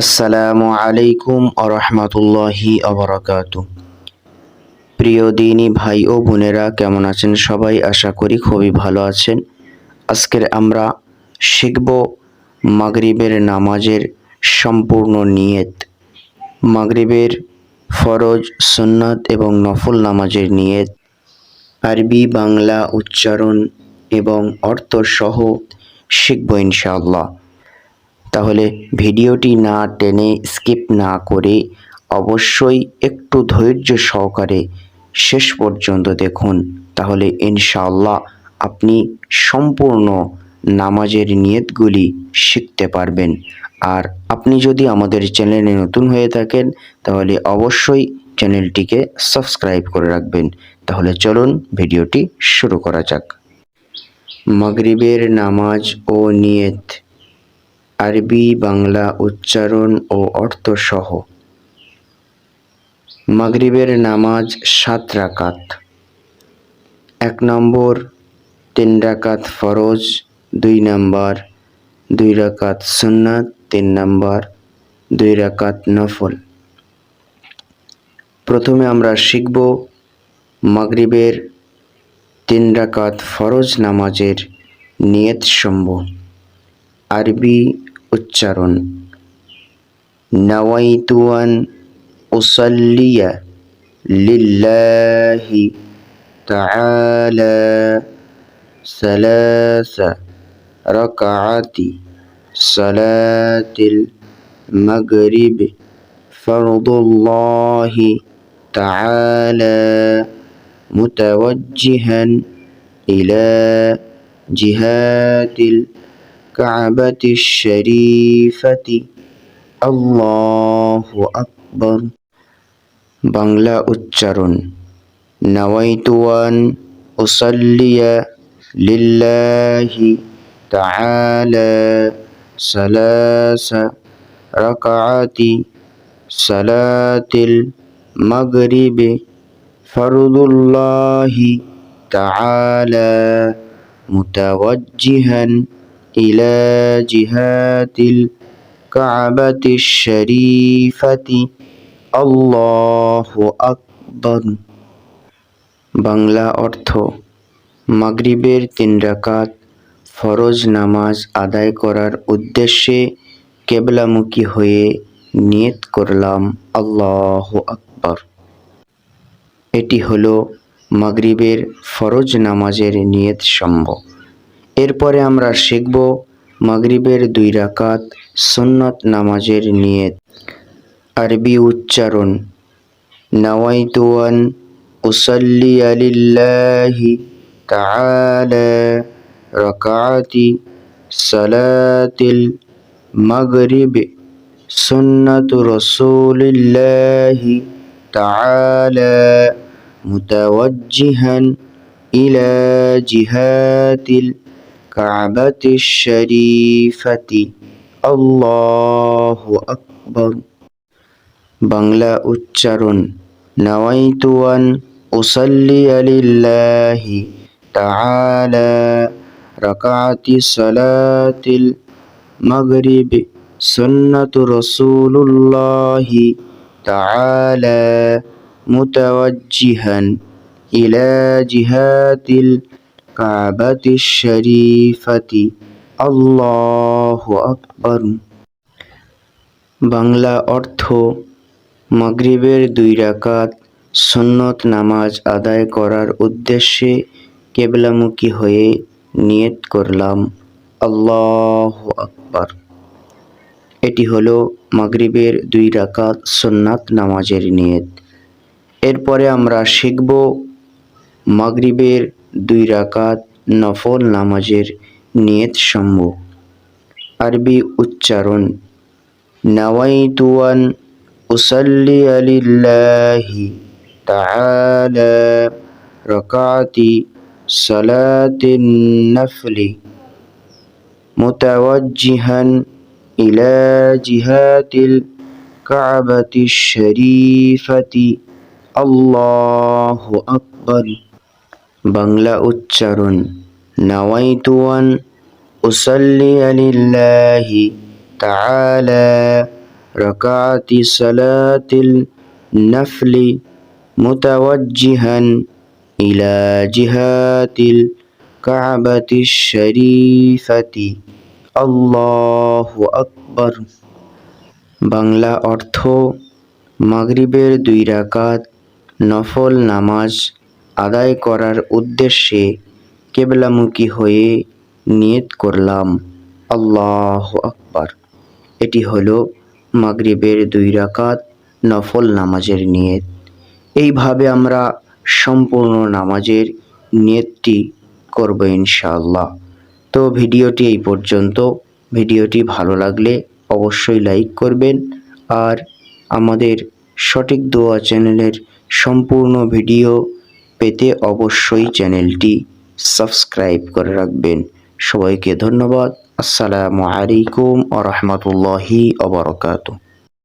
আসসালামু আলাইকুম আরহামতুল্লাহি আবরাকাত প্রিয় দিনী ভাই ও বোনেরা, কেমন আছেন সবাই? আশা করি খুবই ভালো আছেন। আজকের আমরা শিখব মাগরিবের নামাজের সম্পূর্ণ নিয়ত। মাগরিবের ফরজ, সুন্নাত এবং নফল নামাজের নিয়ত। আরবি, বাংলা উচ্চারণ এবং অর্থসহ শিখব ইনশাআল্লাহ। তাহলে ভিডিওটি না টেনে স্কিপ না করে অবশ্যই একটু ধৈর্য সহকারে শেষ পর্যন্ত দেখুন। তাহলে ইনশাআল্লাহ আপনি সম্পূর্ণ নামাজের নিয়তগুলি শিখতে পারবেন। আর আপনি যদি আমাদের চ্যানেলে নতুন হয়ে থাকেন, তাহলে অবশ্যই চ্যানেলটিকে সাবস্ক্রাইব করে রাখবেন। তাহলে চলুন ভিডিওটি শুরু করা যাক। মাগরিবের নামাজ ও নিয়ত আরবি, বাংলা, উচ্চারণ ও অর্থ সহ মাগরিবের নামাজ সাত রাকাত। এক নম্বর, তিন রাকাত ফরজ, দুই নম্বর, দুই রাকাত সুন্নাত, তিন নাম্বার, দুই রাকাত নফল। প্রথমে আমরা শিখব মাগরিবের তিন রাকাত ফরজ নামাজের নিয়ত সম্ভব আরবি উচ্চারণ নাওয়াইতু আন উসাল্লিয়া লিল্লাহি তাআলা ثلاث ركعات صلاة المغرب فرض الله تعالى متوجها إلى جهات الكعبة الشريفة الله أكبر বাংলা উচ্চারণ নাওয়াইতুয়ান উসাল্লিয়া লিল্লাহি তাআলা সালাসা রাকাআতি সালাতিল মাগরিবি ফরদুল্লাহি তাআলা মুতাওয়াজ্জিহান إلى جهات الكعبة الشريفة الله أكبر বাংলা অর্থ মাগরিবের তিন রাকাত ফরজ নামাজ আদায় করার উদ্দেশ্যে কেবলামুখী হয়ে নিয়ত করলাম আল্লাহ আকবর এটি হলো মাগরিবের ফরজ নামাজের নিয়ত সম্ভব এরপরে আমরা শিখব মাগরিবের দুই রাকাত সুন্নত নামাজের নিয়ত। আরবি উচ্চারণ, নাওয়াইতুয়ান উসাল্লি আলিল্লাহি তাআলা রাকাতি সালাতিল মাগরিব, সুন্নাতু রাসূলিল্লাহি তাআলা মুতাওয়াজ্জিহান ইলা জিহাতিল الكعبة الشريفة الله أكبر বাংলা উচ্চারণ নাওয়াইতুয়ান উসাল্লি লিল্লাহি তাআলা রাকাতি সালাতিল মাগরিব সুন্নাতু রাসূলুল্লাহি তাআলা মুতাওয়াজ্জিহান ইলা জিহাতিল الكعبة الشريفة الله أكبر বাংলা অর্থ মাগরিবের দুই রাকাত সুন্নত নামাজ আদায় করার উদ্দেশ্যে কেবলামুখী হয়ে নিয়ত করলাম আল্লাহ আকবার এটি হলো মাগরিবের দুই রাকাত সুন্নাত নামাজের নিয়ত এরপরে আমরা শিখব মাগরিবের দুই রাকাত নফল নামাজের নিয়ত সম্ভব। আরবি উচ্চারণ, নাওয়াইতুয়ান উসাল্লি আলিল্লাহি তাআলা রাকাতি সালাতিন নফলি মুতাওয়াজ্জিহান ইলা জিহাতিল কাবাতি শরীফাতি। আল্লাহু আকবার। বাংলা উচ্চারণ, নাওয়াইতুয়ান, উসল্লি আলিল্লাহি তালা রাকাতি সালাতিল নাফলি মুতাওয়াজ্জিহান ইলা জিহাতিল কাবাতি শরীফাতি। আল্লাহু আকবার। বাংলা অর্থ, মাগরিবের দুই রাকাত, নফল নামাজ আদায় করার উদ্দেশ্যে কেবলামুখী হয়ে নিয়ত করলাম। আল্লাহ আকবার। এটি হলো মাগরিবের দুই রাকাত নফল নামাজের নিয়ত। এইভাবে আমরা সম্পূর্ণ নামাজের নিয়তটি করব ইনশাআল্লাহ। তো ভিডিওটি এই পর্যন্ত। ভিডিওটি ভালো লাগলে অবশ্যই লাইক করবেন আর আমাদের সঠিক দোয়া চ্যানেলের সম্পূর্ণ ভিডিও পেতে অবশ্যই চ্যানেলটি সাবস্ক্রাইব করে রাখবেন। সবাইকে ধন্যবাদ। আসসালামু আলাইকুম আ রহমতুল্লাহি আবরকাত